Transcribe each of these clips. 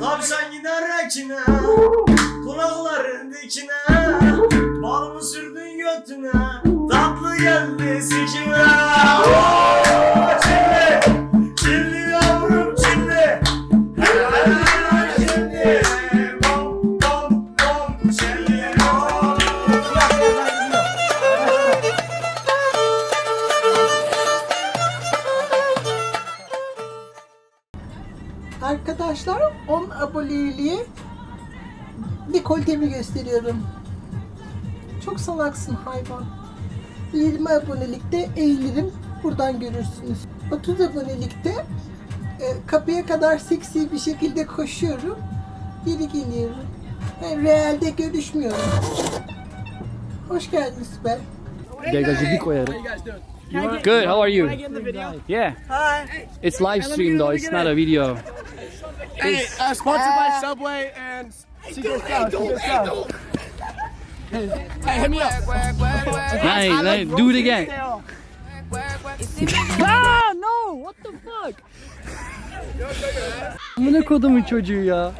Tavşan gider ekine Kulakların dikine. Bal mı sürdün götüne. Tatlı geldi sikine. Oo, dekoltemi gösteriyorum. Çok salaksın hayvan. 20 abonelikte eğilirim. Buradan görürsünüz. 30 abonelikte e, kapıya kadar seksi bir şekilde koşuyorum. Geri geliyorum. Ben realde görüşmüyorum. Hoş geldin Süper. Gagacı bir koyarım. Good, how are you? Yeah. It's live stream though, it's not a video. Hey, uh, sponsored by Subway and Hey, hit me up. Nice, nice. Do it again. ah, no, what the fuck? Amına kodumun çocuğu ya.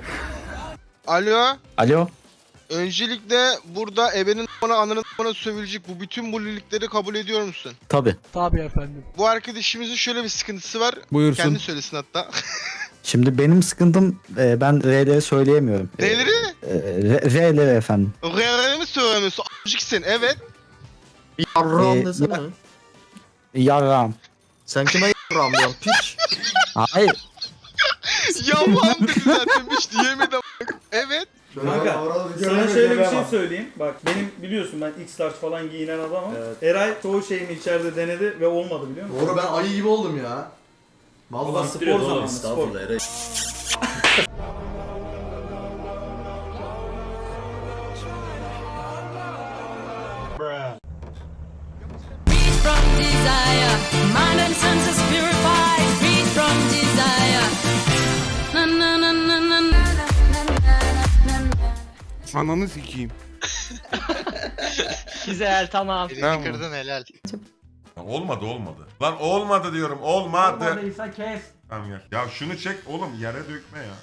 Alo. Alo. Öncelikle burada ebenin bana ananın bana sövülecek bu bütün bulilikleri kabul ediyor musun? Tabi. Bu arkadaşımızın şöyle bir sıkıntısı var. Buyursun. Kendi söylesin hatta. Şimdi benim sıkıntım e, ben R'leri söyleyemiyorum. Neleri? R- R'leri efendim. R'leri mi söylemiyorsun? A**cıksın evet. Yarram desene. Yarram. Sen kime yarram diyorsun piç? Hayır. Yalan dedi zaten hiç diyemedim. Evet. Kanka sana şöyle bir şey söyleyeyim. Bak benim biliyorsun ben X large falan giyinen adamım. Eray çoğu şeyimi içeride denedi ve olmadı biliyor musun? Doğru ben ayı gibi oldum ya. Valla Vallahi spor zamanı spor. Estağfurullah Eray. Ananı sikeyim. Güzel, tamam. Elini kırdın helal. Olmadı olmadı. Lan olmadı diyorum olmadı. Olmadıysa kes. Tamam gel. Ya şunu çek oğlum yere dökme ya.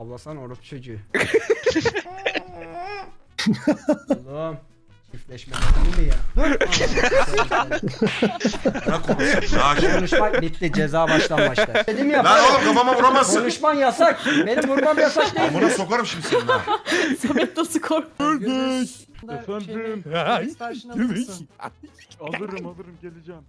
Ablasan orospu çocuğu. Oğlum. Çiftleşme değil ya. Ne konuşuyorsun? Konuşmak bitti ceza baştan başlar. Dedim ya. Lan oğlum kafama vuramazsın. Konuşman yasak. Benim vurmam yasak değil. Amına sokarım şimdi seni ha. Samet nasıl korktu? Efendim. Alırım alırım geleceğim.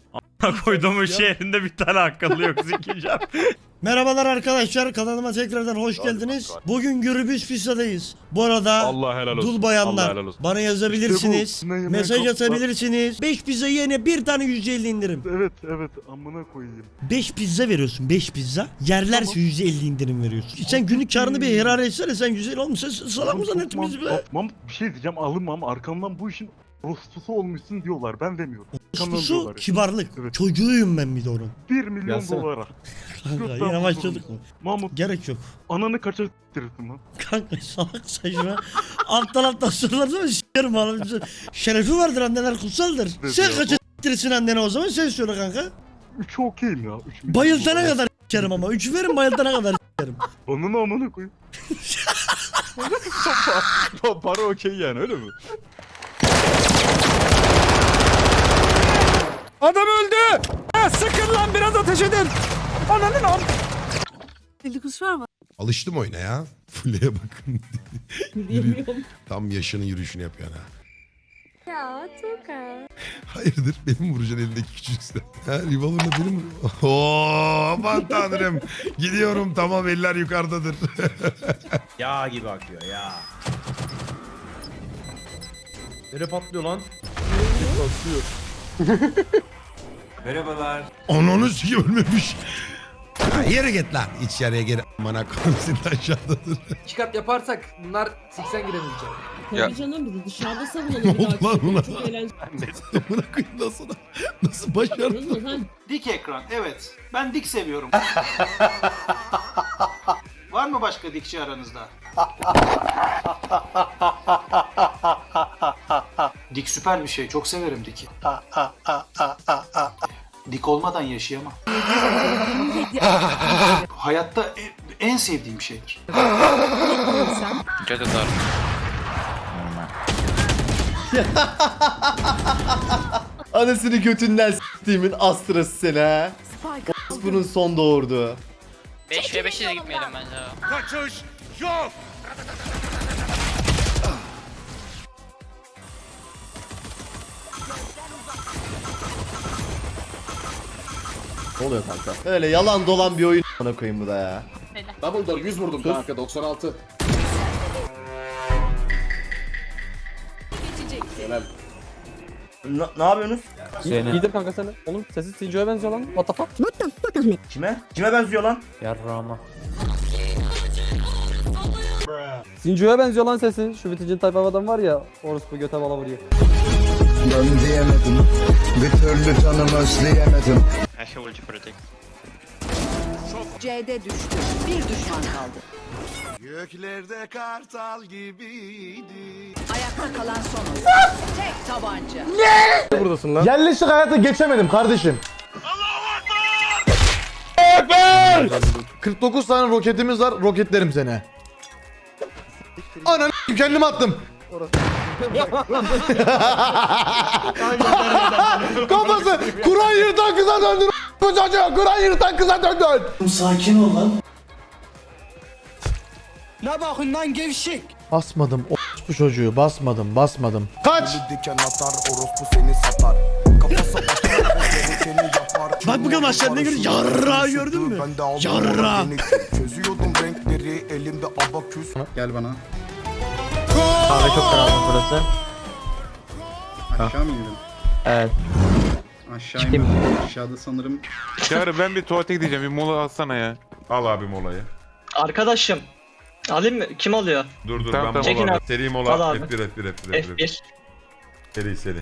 Koyduğumun şehrinde bir tane akıllı yok zikeceğim. Merhabalar arkadaşlar kanalıma tekrardan hoş geldiniz. Bugün Gürbüz Pizza'dayız. Bu arada Allah helal dul bayanlar bana yazabilirsiniz. mesaj atabilirsiniz. 5 pizza yerine bir tane 150 indirim. Evet evet amına koyayım. 5 pizza veriyorsun 5 pizza. Yerlerse 150 indirim veriyorsun. Sen günlük karını bir herar etsene sen 150 oğlum sen salak mı zannettin bizi be? Atmam bir şey diyeceğim alınmam arkamdan bu işin rospusu olmuşsun diyorlar ben demiyorum. Su diyorlar. kibarlık. Evet. Çocuğuyum ben bir de onun. 1 milyon dolara. Kanka Lütfen yine başladık mı? Mahmut Gerek yok. ananı kaça s**tirirsin lan? Kanka salak saçma. alttan alttan sorularsa s**erim oğlum. Şerefi vardır anneler kutsaldır. Evet Sen ya, kaça s**tirsin annene o zaman sen söyle kanka. 3 okeyim ya. 3 milyon Bayıltana dolara. kadar s**erim ama. Üç verin bayıltana kadar s**erim. Ananı amına koyayım. Para okey yani öyle mi? Adam öldü. Ha, sıkın lan biraz ateş edin. Ananın am. Alıştım oyuna ya. Fulleye bakın. Tam yaşının yürüyüşünü yapıyor ha. Ya Tuka. Hayırdır benim vuracaksın elindeki küçük silah. Ha revolver'la benim Oo aman tanrım. Gidiyorum tamam eller yukarıdadır. Yağ gibi akıyor ya. Nereye patlıyor lan? Ananı sikim ölmemiş. Ya yere git lan. İç yarıya geri. Amına koyayım seni aşağıdadır. İki kat yaparsak bunlar 80 giremeyecek. Tabii canım bir de dışarıda Ne savunalım oldu bir lan buna? daha. Çok eğlenceli. Amına koyayım nasıl nasıl başardın? Sen Dik ekran evet. Ben dik seviyorum. Var mı başka dikçi aranızda? Dik süper bir şey. Çok severim Dik'i. Dik olmadan yaşayamam. Hayatta en, en sevdiğim şeydir. Anasını götünden s**timin astrası seni ha. Bunun son doğurdu. 5 ve 5'e de gitmeyelim bence. Ne oluyor kanka? Öyle yalan dolan bir oyun a**ına koyayım bu da ya. Double door 100 vurdum kanka 96. ne yapıyorsunuz? İyidir kanka seni. Oğlum sesi Sinjo'ya benziyor lan. What the fuck? Kime? Kime benziyor lan? Yarrağıma. Sinjo'ya benziyor lan sesin. Şu biticin type of adam var ya. Orospu göte bala vuruyor. Diyemedim. Bir türlü canımı özleyemedim. C'de düştü. Bir düşman kaldı. Göklerde kartal gibiydi. Ayakta kalan son. Tek tabanca. Buradasın lan. Yerleşik hayata geçemedim kardeşim. 49 tane roketimiz var. Roketlerim seni. Ananı kendimi attım. Kafası Kur'an yırtan kıza döndün bu çocuğu. Kur'an yırtan kıza döndün. Sakin ol lan. Ne bakın lan gevşek. Basmadım o bu çocuğu basmadım basmadım. Kaç. Diken atar orospu seni satar. Kafası atar seni yapar. Bak bakalım aşağıda ne görüyorsun? Yarrağı gördün mü? Ben de aldım Abi çok karanlık burası. Aşağı mı indin? Evet. Aşağı Çıkayım. Aşağıda sanırım. Çağrı ben bir tuvalete gideceğim. Bir mola alsana ya. Al abi molayı. Arkadaşım. Alayım mı? Kim alıyor? Dur dur ben Çekin mola abi. Seri Al mola. abi. F1 F1 F1 F1. F1. Seri seri.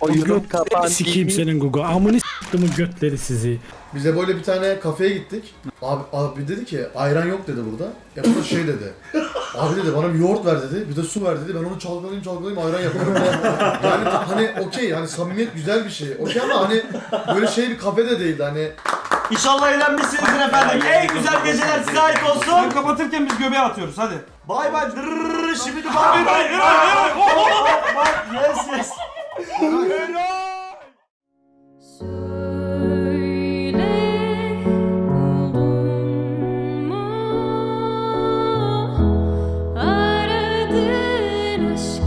Oyunun kapan. Sikeyim senin Gugu. Amını s**tımın götleri sizi. Bize böyle bir tane kafeye gittik. Abi, abi dedi ki ayran yok dedi burada. E bana şey dedi. Abi dedi bana bir yoğurt ver dedi. Bir de su ver dedi. Ben onu çalkalayayım çalkalayayım ayran yapıyorum. yani hani okey hani samimiyet güzel bir şey. Okey ama hani böyle şey bir kafede değildi hani. İnşallah eğlenmişsinizdir efendim. En güzel geceler size ait olsun. kapatırken biz göbeğe atıyoruz hadi. Bay bay. Şimdi bay bay. Yes yes. Helal. penas